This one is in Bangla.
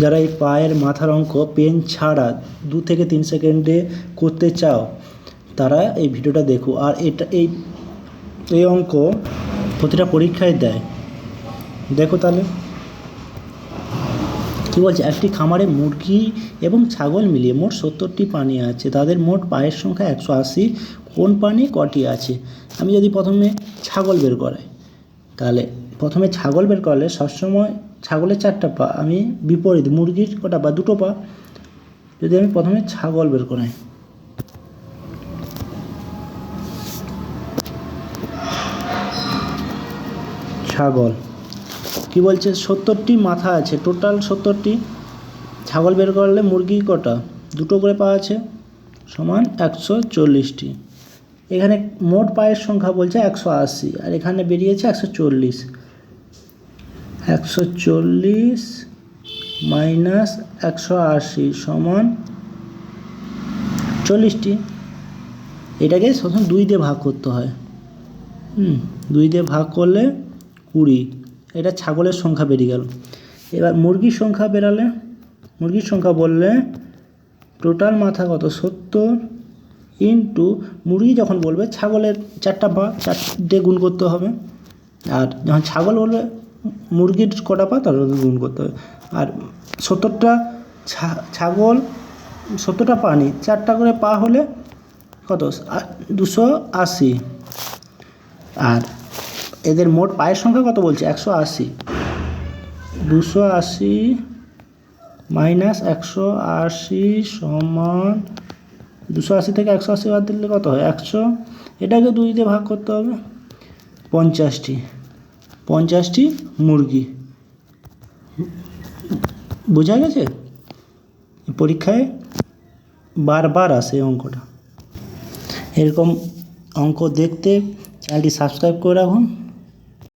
যারা এই পায়ের মাথার অঙ্ক পেন ছাড়া দু থেকে তিন সেকেন্ডে করতে চাও, তারা এই ভিডিওটা দেখো। আর এটা এই এই অঙ্ক প্রতিটা পরীক্ষায় দেয়। দেখো তাহলে। কী বলছে? একটি খামারে মুরগি এবং ছাগল মিলিয়ে মোট সত্তরটি পানি আছে। তাদের মোট পায়ের সংখ্যা একশো আশি। কোন পানি কটি আছে? আমি যদি প্রথমে ছাগল বের করাই, তাহলে প্রথমে ছাগল বের করলে সবসময় ছাগলের চারটা পা, আমি বিপরীত, মুরগির কটা পা, দুটো পা, যদি আমি প্রথমে ছাগল বের করাই ছাগল। কি বলছে? সত্তরটি মাথা আছে, টোটাল সত্তরটি। ছাগল বের করলে মুরগি কটা? দুটো করে পা আছে, সমান একশো চল্লিশটি। এখানে মোট পায়ের সংখ্যা বলছে একশো আশি, আর এখানে বেরিয়েছে একশো চল্লিশ। একশো চল্লিশ মাইনাস একশো আশি সমান চল্লিশটি। এটাকে প্রথম দুই দিয়ে ভাগ করতে হয়। হুম, দুই দিয়ে ভাগ করলে কুড়ি। এটা ছাগলের সংখ্যা বেরিয়ে গেল। এবার মুরগির সংখ্যা বেরালে মুরগির সংখ্যা বললে টোটাল মাথা কত? সত্তর ইন্টু মুরগি যখন বলবে ছাগলের চারটা পা চারটে গুণ করতে হবে। আর যখন ছাগল বলবে মুরগির কটা পা তার গুণ করতে হবে। আর সত্তরটা ছাগল, সত্তরটা পানি চারটা করে পা হলে কত? দুশো আশি। আর এদের মোট পায়ের সংখ্যা কত বলছে? একশো আশি। দুশো আশি মাইনাস একশো আশি সমান দুশো আশি থেকে একশো আশি বাদ দিলে কত হয়? একশো। এটাকে দুই দিয়ে ভাগ করতে হবে পঞ্চাশটি। পঞ্চাশটি মুরগি। বোঝা গেছে? পরীক্ষায় বারবার আসে অঙ্কটা। এরকম অঙ্ক দেখতে চ্যানেলটি সাবস্ক্রাইব করে রাখুন।